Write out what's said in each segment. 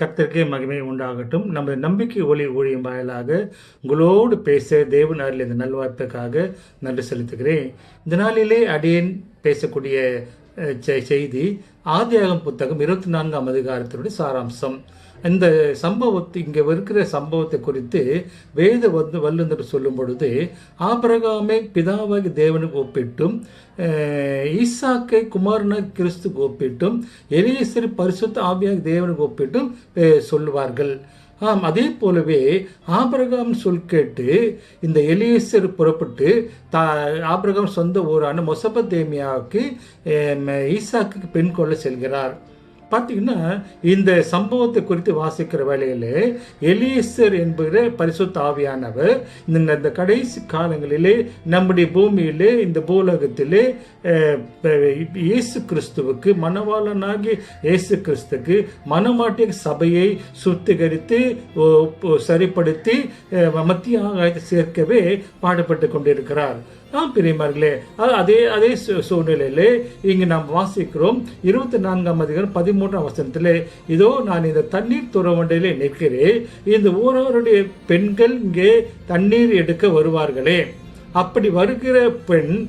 கத்திற்கே மகிமை உண்டாகட்டும். நமது நம்பிக்கை ஒளி ஊழியம் வாயிலாக உங்களோடு பேச தேவன் அருள் இந்த நல்வாய்ப்புக்காக நன்றி செலுத்துகிறேன். இந்த நாளிலே அடியேன் பேசக்கூடிய செய்தி ஆதியாகம் புத்தகம் இருபத்தி நான்காம் அதிகாரத்தினுடைய சாராம்சம். இந்த சம்பவத்தை இங்கே இருக்கிற சம்பவத்தை குறித்து வேத வந்து வல்லுநர் சொல்லும் பொழுது ஆபிரகாமை பிதாவாகி தேவனுக்கு ஒப்பிட்டும் ஈசாக்கை குமாரன கிறிஸ்துக்கு ஒப்பிட்டும் எலியேசர் பரிசுத்த ஆவியாக தேவனுக்கு ஒப்பிட்டும் சொல்லுவார்கள். ஆம் அதே போலவே ஆபிரகாம் சொல் கேட்டு இந்த எலியேசர் புறப்பட்டு தா ஆபிரகாம் சொந்த ஊரான மொசபத்தேமியாவுக்கு ஈசாக்கு பெண் கொள்ள செல்கிறார். பார்த்தீங்கன்னா இந்த சம்பவத்தை குறித்து வாசிக்கிற வேலையில் எலீசர் என்கிற பரிசுத்த ஆவியானவர் இந்த இந்த கடைசி காலங்களிலே நம்முடைய பூமியிலே இந்த பூலகத்திலே இயேசு கிறிஸ்துவுக்கு மனவாளனாகி இயேசு கிறிஸ்துக்கு மனமாட்டிய சபையை சுத்திகரித்து ஓ, சரிப்படுத்தி மத்திய சேர்க்கவே பாடுபட்டு கொண்டிருக்கிறார். ஆம் பிரியமார்களே அதே அதே சூ- சூழ்நிலையிலே இங்கு நாம் வாசிக்கிறோம் இருபத்தி நான்காம் அதிகாரம் பதிமூன்றாம் வசனத்திலே இதோ நான் இந்த தண்ணீர் துறவண்டையிலே நிற்கிறேன் இந்த ஊரவருடைய பெண்கள் இங்கே தண்ணீர் எடுக்க வருவார்களே. அப்படி வருகிற பெண்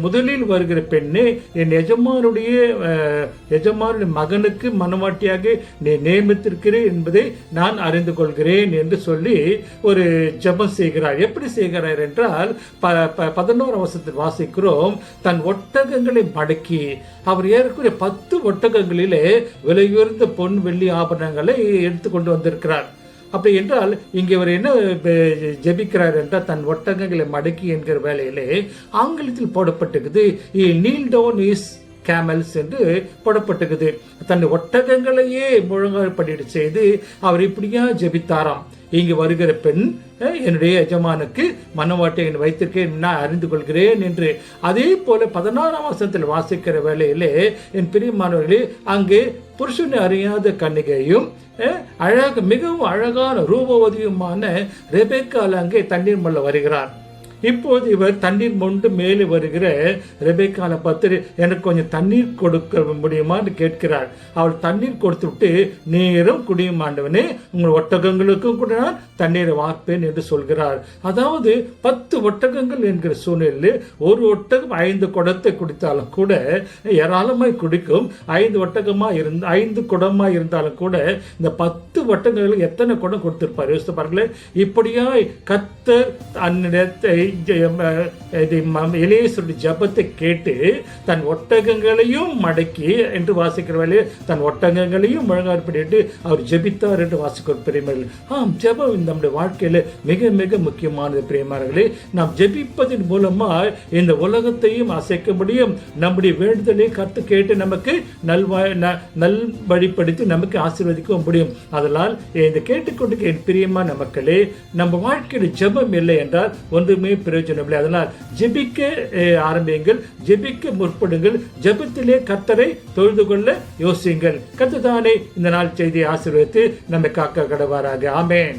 முதலில் வருகிற பெண்ணே என் எஜமானுடைய எஜமானுடைய மகனுக்கு மனவாட்டியாக நீ நியமித்திருக்கிறேன் என்பதை நான் அறிந்து கொள்கிறேன் என்று சொல்லி ஒரு ஜெபம் செய்கிறார். எப்படி செய்கிறார் என்றால் ப ப- பதினோரு அவசரத்தில் வாசிக்கிறோம். தன் ஒட்டகங்களை மடக்கி அவர் ஏறக்குறைய பத்து ஒட்டகங்களிலே விலையுயர்ந்த பொன் வெள்ளி ஆபரணங்களை எடுத்துக்கொண்டு வந்திருக்கிறார். அப்படி என்றால் இங்கே அவர் என்ன ஜெபிக்கிறார் என்றால் தன் ஒட்டகங்களை மடக்கி என்கிற வேலையிலே ஆங்கிலத்தில் போடப்பட்டிருக்குது. நீல் டவுன் இஸ் கேமல்ஸ் என்று போடப்பட்டிருக்குது. தன் ஒட்டகங்களையே முழங்கப்பட்டு செய்து அவர் இப்படியா ஜெபித்தாராம். இங்கு வருகிற பெண் என்னுடைய எஜமானுக்கு மனவாட்டை வைத்திருக்கேன் நான் அறிந்து கொள்கிறேன் என்று. அதே போல பதினாறாம் வருஷத்தில் வாசிக்கிற வேலையிலே என் பிரியமானவர்களே அங்கே புருஷனை அறியாத கன்னிகையும் அழக மிகவும் அழகான ரூபவதியுமான ரெபேக்கால் அங்கே தண்ணீர் மல்ல வருகிறார். இப்போது இவர் தண்ணீர் மொண்டு மேலே வருகிற ரெபேக்கால பார்த்து எனக்கு கொஞ்சம் தண்ணீர் கொடுக்க முடியுமான்னு கேட்கிறார். அவள் தண்ணீர் கொடுத்து விட்டு நேரம் குடியும் ஆண்டவனே உங்கள் ஒட்டகங்களுக்கும் கூட நான் தண்ணீரை வார்ப்பேன் என்று சொல்கிறார். அதாவது பத்து ஒட்டகங்கள் என்கிற சூழ்நிலையில் ஒரு ஒட்டகம் ஐந்து குடத்தை குடித்தாலும் கூட ஏராளமாய் குடிக்கும் ஐந்து ஒட்டகமாக இருந்த ஐந்து குடமாக இருந்தாலும் கூட இந்த பத்து ஒட்டகங்களுக்கு எத்தனை குடம் கொடுத்துருப்பார்? யோசித்து பாருங்களேன். இப்படியாய் கத்தர் அந்நிலத்தை இளையசுடைய ஜபத்தை கேட்டு தன் ஒட்டகங்களையும் மடக்கி என்று வாசிக்கிற வேலையை தன் ஒட்டகங்களையும் முழங்காற்படிட்டு அவர் ஜெபித்தார் என்று வாசிக்கிற பிரியமர்கள் ஆம் ஜபம் நம்முடைய வாழ்க்கையில் மிக மிக முக்கியமானது பிரியமார்களே நாம் ஜெபிப்பதன் மூலமா இந்த உலகத்தையும் அசைக்க முடியும் நம்முடைய வேண்டுதலை கற்று கேட்டு நமக்கு நல்வாய் ந- நல் வழிப்படுத்தி நமக்கு ஆசீர்வதிக்க முடியும். அதனால் இந்த கேட்டுக்கொண்டு என் பிரியமான மக்களே நம்ம வாழ்க்கையில் ஜெபம் இல்லை என்றால் ஒன்றுமே பிரயோஜனமில்லை. அதனால் ஜெபிக்க அஹ், ஆரம்பியுங்கள். ஜெபிக்க முற்படுங்கள். ஜெபத்திலே கத்தரை தொழுது கொள்ள யோசியுங்கள். கத்துதானே தானே இந்த நாள் செய்தியை ஆசீர்வதித்து நம்மை காக்க கடவாராக. ஆமேன்.